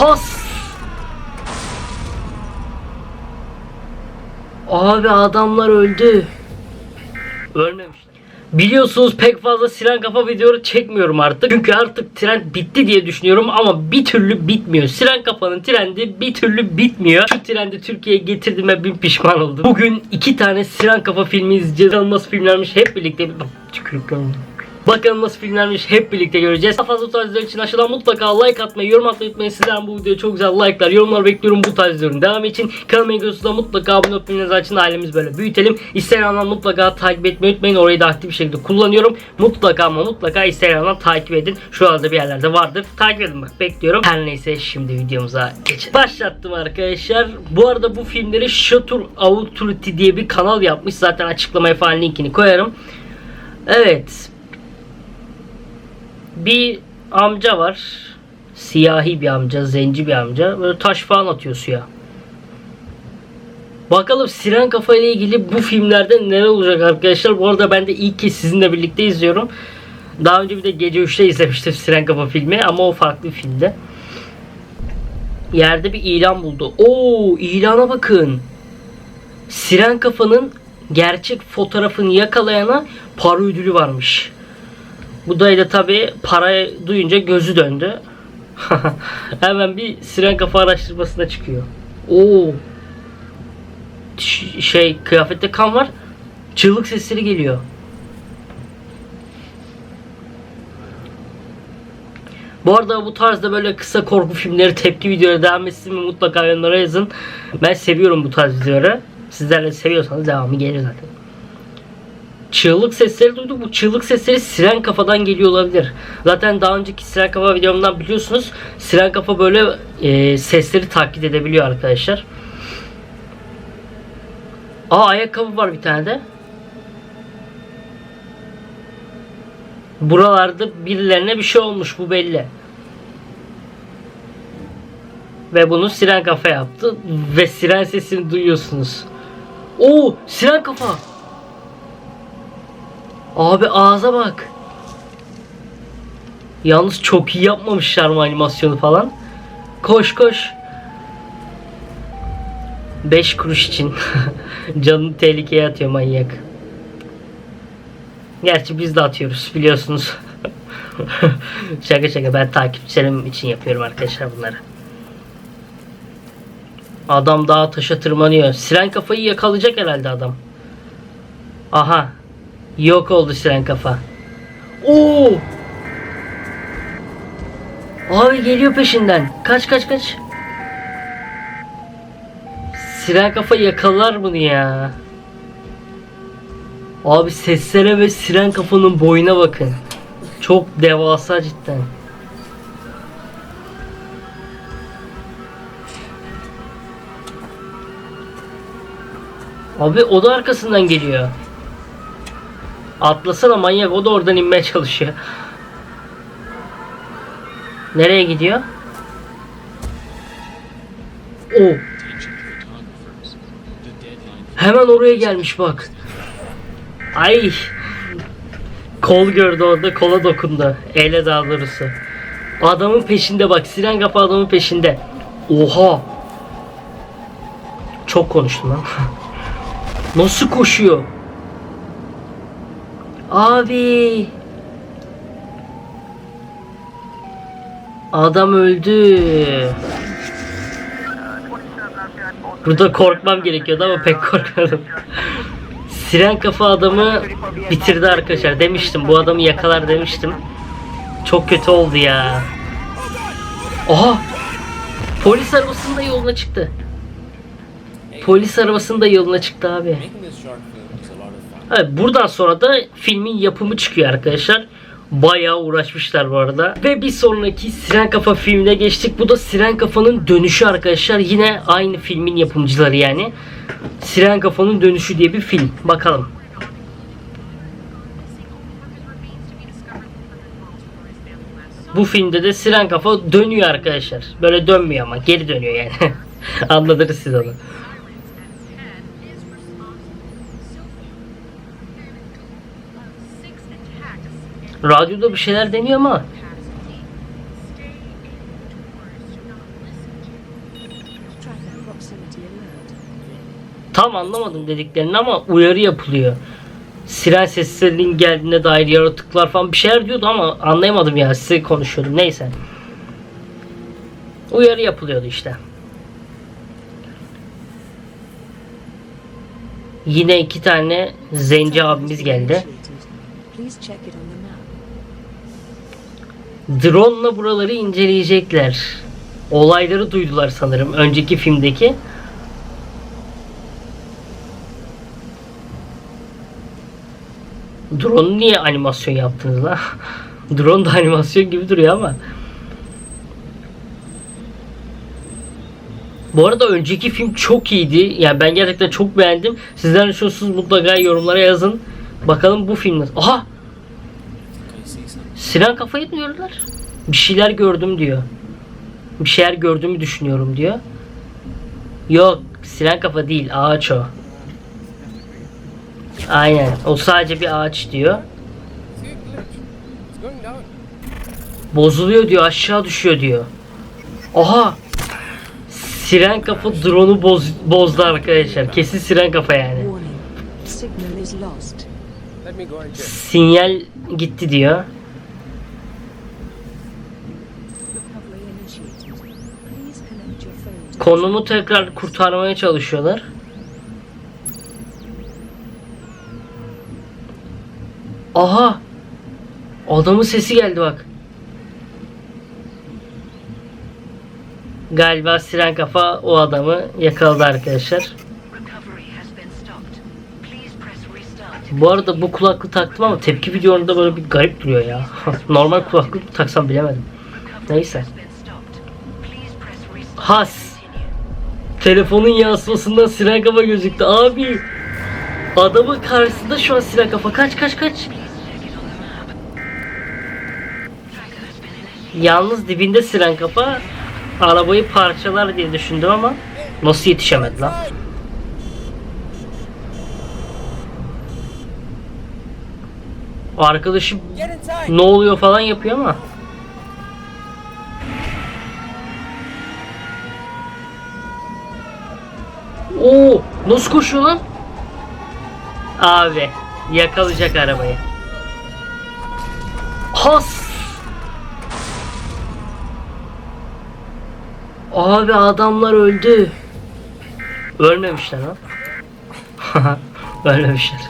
Has. Abi adamlar öldü. Ölmemiş. Biliyorsunuz pek fazla siren kafa videoları çekmiyorum artık. Çünkü artık trend bitti diye düşünüyorum ama bir türlü bitmiyor. Siren kafanın trendi bir türlü bitmiyor. Şu trendi Türkiye'ye getirdiğime bin pişman oldum. Bugün iki tane siren kafa filmi izleyeceğiz. Nasıl filmlermiş hep birlikte. Tükürük gördüm. Bakalım nasıl filmlermiş hep birlikte göreceğiz. Daha fazla bu tarz için aşağıdan mutlaka like atmayı, yorum atmayı unutmayın. Sizden bu videoya çok güzel like'lar, yorumlar bekliyorum bu tarz videoların devamı için. Kanalıma videosunda mutlaka abone bildirimlerinizi açın ailemiz böyle büyütelim. Instagram'dan mutlaka takip etmeyi unutmayın. Orayı da aktif bir şekilde kullanıyorum. Mutlaka ama mutlaka Instagram'dan takip edin. Şu anda bir yerlerde vardır. Takip edin bak bekliyorum. Her neyse şimdi videomuza geçelim. Başlattım arkadaşlar. Bu arada bu filmleri Shutter Authority diye bir kanal yapmış. Zaten açıklamaya falan linkini koyarım. Evet bir amca var. Siyahi bir amca, zenci bir amca. Böyle taş falan atıyor suya. Bakalım Siren Kafa ile ilgili bu filmlerde neler olacak arkadaşlar. Bu arada ben de ilk kez sizinle birlikte izliyorum. Daha önce bir de gece 3'te izlemiştim Siren Kafa filmi ama o farklı bir filmde. Yerde bir ilan buldu. Oo ilana bakın. Siren Kafa'nın gerçek fotoğrafını yakalayana para ödülü varmış. Bu dayı da tabi parayı duyunca gözü döndü. Hemen bir siren kafa araştırmasına çıkıyor. Oo. Ş- şey kıyafette kan var. Çığlık sesleri geliyor. Bu arada bu tarzda böyle kısa korku filmleri, tepki videoları devam etsin mi mutlaka yorumlara yazın. Ben seviyorum bu tarz videoları. Sizler de seviyorsanız devamı gelir zaten çığlık sesleri duyduk. Bu çığlık sesleri siren kafadan geliyor olabilir. Zaten daha önceki siren kafa videomdan biliyorsunuz. Siren kafa böyle e, sesleri taklit edebiliyor arkadaşlar. Aa ayakkabı var bir tane de. Buralarda birilerine bir şey olmuş bu belli. Ve bunu siren kafa yaptı. Ve siren sesini duyuyorsunuz. Oo siren kafa. Abi ağza bak. Yalnız çok iyi yapmamışlar mı animasyonu falan. Koş koş. 5 kuruş için. Canını tehlikeye atıyor manyak. Gerçi biz de atıyoruz biliyorsunuz. şaka şaka ben takipçilerim için yapıyorum arkadaşlar bunları. Adam daha taşa tırmanıyor. Siren kafayı yakalayacak herhalde adam. Aha Yok oldu siren kafa. Oo! Abi geliyor peşinden. Kaç kaç kaç. Siren kafa yakalar bunu ya. Abi seslere ve siren kafanın boyuna bakın. Çok devasa cidden. Abi o da arkasından geliyor. Atlasana manyak o da oradan inmeye çalışıyor. Nereye gidiyor? O. Hemen oraya gelmiş bak. Ay. Kol gördü orada kola dokundu. Ele daha doğrusu. Adamın peşinde bak. Siren kafa adamın peşinde. Oha. Çok konuştum lan. Nasıl koşuyor? Abi. Adam öldü. Burada korkmam gerekiyordu ama pek korkmadım. Siren kafa adamı bitirdi arkadaşlar. Demiştim bu adamı yakalar demiştim. Çok kötü oldu ya. Aha! Polis arabasında yoluna çıktı. Polis arabasında yoluna çıktı abi. Evet, buradan sonra da filmin yapımı çıkıyor arkadaşlar. Bayağı uğraşmışlar bu arada. Ve bir sonraki Siren Kafa filmine geçtik. Bu da Siren Kafa'nın dönüşü arkadaşlar. Yine aynı filmin yapımcıları yani. Siren Kafa'nın dönüşü diye bir film. Bakalım. Bu filmde de Siren Kafa dönüyor arkadaşlar. Böyle dönmüyor ama geri dönüyor yani. Anladınız siz onu. Radyoda bir şeyler deniyor ama. Tam anlamadım dediklerini ama uyarı yapılıyor. Siren seslerinin geldiğine dair yaratıklar falan bir şeyler diyordu ama anlayamadım ya size konuşuyordum neyse. Uyarı yapılıyordu işte. Yine iki tane zenci abimiz geldi. Drone'la buraları inceleyecekler. Olayları duydular sanırım önceki filmdeki. Drone niye animasyon yaptınız lan? Drone da animasyon gibi duruyor ama. Bu arada önceki film çok iyiydi. Yani ben gerçekten çok beğendim. Sizler ne düşünüyorsunuz mutlaka yorumlara yazın. Bakalım bu film nasıl? Aha! Sinan kafayı diyorlar. Bir şeyler gördüm diyor. Bir şeyler gördüğümü düşünüyorum diyor. Yok siren kafa değil ağaç o. Aynen o sadece bir ağaç diyor. Bozuluyor diyor aşağı düşüyor diyor. Oha! Siren kafa drone'u boz, bozdu arkadaşlar. Kesin siren kafa yani. Sinyal gitti diyor. Konumu tekrar kurtarmaya çalışıyorlar. Aha! Adamın sesi geldi bak. Galiba siren kafa o adamı yakaladı arkadaşlar. Bu arada bu kulaklığı taktım ama tepki videolarında böyle bir garip duruyor ya. Normal kulaklık taksam bilemedim. Neyse. has Telefonun yansımasından siren kafa gözüktü. Abi. Adamın karşısında şu an siren kafa. Kaç kaç kaç. Yalnız dibinde siren kafa arabayı parçalar diye düşündüm ama nasıl yetişemedi lan? Arkadaşı ne oluyor falan yapıyor ama. Oo, nasıl koşuyor lan? Abi yakalayacak arabayı. Has! Abi adamlar öldü. Ölmemişler lan. Ölmemişler.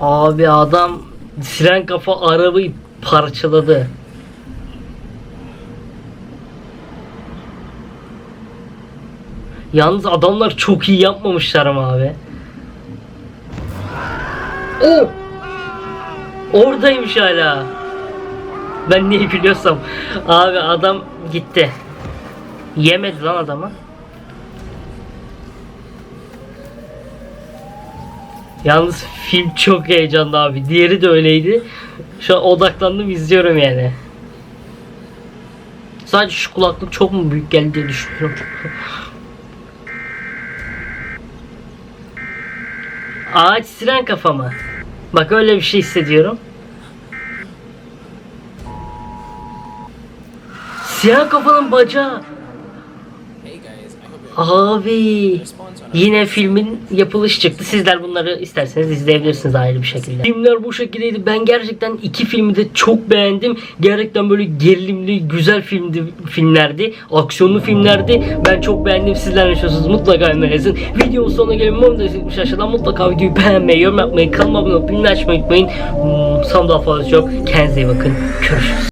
Abi adam siren kafa arabayı parçaladı. Yalnız adamlar çok iyi yapmamışlar ama abi. O! Oradaymış hala. Ben neyi biliyorsam. Abi adam gitti. Yemedi lan adamı. Yalnız film çok heyecanlı abi. Diğeri de öyleydi. Şu an odaklandım izliyorum yani. Sadece şu kulaklık çok mu büyük geldi diye düşünüyorum. Ağaç siren kafa mı? Bak öyle bir şey hissediyorum. Siyah kafanın bacağı. Abi. Yine filmin yapılış çıktı. Sizler bunları isterseniz izleyebilirsiniz ayrı bir şekilde. Filmler bu şekildeydi. Ben gerçekten iki filmi de çok beğendim. Gerçekten böyle gerilimli, güzel filmdi, filmlerdi. Aksiyonlu filmlerdi. Ben çok beğendim. Sizler ne düşünüyorsunuz? Mutlaka önerin. Videonun sonuna gelin. Umarım da izlemiş aşağıdan mutlaka videoyu beğenmeyi, yorum yapmayı, kanalıma abone olup bildirim açmayı unutmayın. Hmm, Sam daha fazla yok. Kendinize iyi bakın. Görüşürüz.